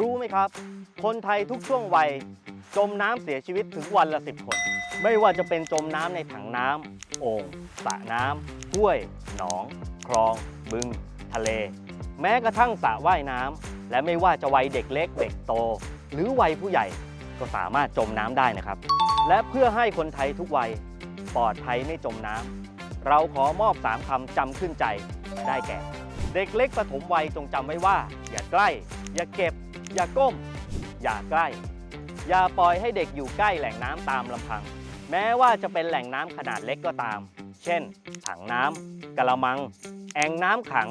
รู้ไหมครับ คนไทยทุกช่วงวัย จมน้ำเสียชีวิตถึงวันละสิบคน ไม่ว่าจะเป็นจมน้ำในถังน้ำโอ่งสระน้ำห้วย หนอง คลอง บึง ทะเล แม้กระทั่งสระว่ายน้ำและไม่ว่าจะวัยเด็กเล็ก เด็กโต หรือวัยผู้ใหญ่ก็สามารถจมน้ำได้นะครับ และเพื่อให้คนไทยทุกวัยปลอดภัยไม่จมน้ำเราขอมอบสามคำจำขึ้นใจได้แก่ เด็กเล็กปฐมวัยจงจำไว้ว่า อย่าใกล้ อย่าเก็บ อย่าก้ม อย่าใกล้ อย่าปล่อยให้เด็กอยู่ใกล้แหล่งน้ำตามลำพัง แม้ว่าจะเป็นแหล่งน้ำขนาดเล็กก็ตาม เช่น ถังน้ำกระมัง แอ่งน้ำขัง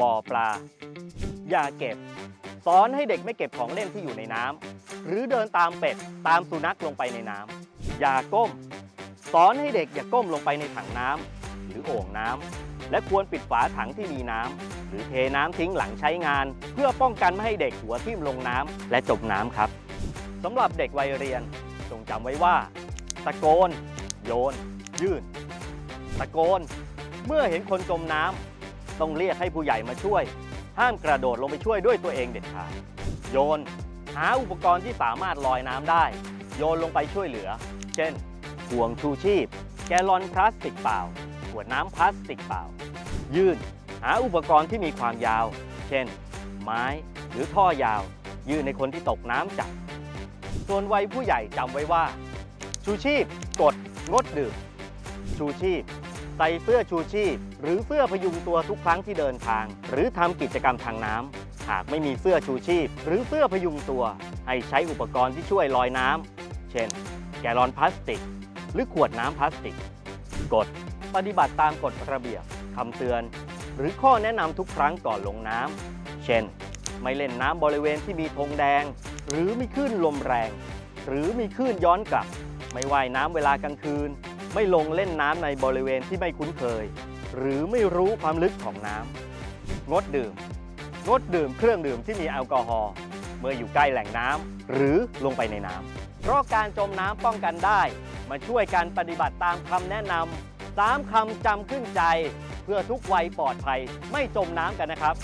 บ่อปลา อย่าเก็บ สอนให้เด็กไม่เก็บของเล่นที่อยู่ในน้ำหรือเดินตามเป็ดตามสุนัขลงไปในน้ำอย่าก้ม สอนให้เด็กอย่าก้มลงไปในถังน้ำหรือโอ่งน้ำ และควรปิดฝาถังที่มีน้ำหรือเทน้ำทิ้งหลังใช้งาน เพื่อป้องกันไม่ให้เด็กหัวทิ่มลงน้ำและจมน้ำครับสำหรับเด็กวัยเรียนจงจำไว้ว่า ตะโกน โยน ยื่น ตะโกน เมื่อเห็นคนจมน้ำต้องเรียกให้ผู้ใหญ่มาช่วย ห้ามกระโดดลงไปช่วยด้วยตัวเองเด็ดขาดโยน หาอุปกรณ์ที่สามารถลอยน้ำได้ โยนลงไปช่วยเหลือ เช่นห่วงชูชีพ แกลลอนพลาสติกเปล่า วดน้ำพลาสติกเปล่า ยื่น หาอุปกรณ์ที่มีความยาว เช่น ไม้หรือท่อยาว ยื่นในคนที่ตกน้ำจับ ส่วนวัยผู้ใหญ่จำไว้ว่า ชูชีพ กด งดดื่ม ชูชีพ ใส่เสื้อชูชีพ หรือเสื้อพยุงตัวทุกครั้งที่เดินทาง หรือทำกิจกรรมทางน้ำหากไม่มีเสื้อชูชีพ หรือเสื้อพยุงตัว ให้ใช้อุปกรณ์ที่ช่วยลอยน้ำเช่น แกลลอนพลาสติก หรือขวดน้ำพลาสติกกฎ ปฏิบัติตามกฎระเบียบคำเตือน หรือข้อแนะนำทุกครั้งก่อนลงน้ำเช่น ไม่เล่นน้ำบริเวณที่มีธงแดง หรือมีคลื่นลมแรง หรือมีคลื่นย้อนกลับ ไม่ว่ายน้ำเวลากลางคืน ไม่ลงเล่นน้ำในบริเวณที่ไม่คุ้นเคย หรือไม่รู้ความลึกของน้ำงดดื่ม งดดื่มเครื่องดื่มที่มีแอลกอฮอล์เมื่ออยู่ใกล้แหล่งน้ำหรือลงไปในน้ำเพราะการจมน้ำป้องกันได้ มาช่วยกันปฏิบัติตามคำแนะนำ สามคำจำขึ้นใจ เพื่อทุกวัยปลอดภัยไม่จมน้ำกันนะครับ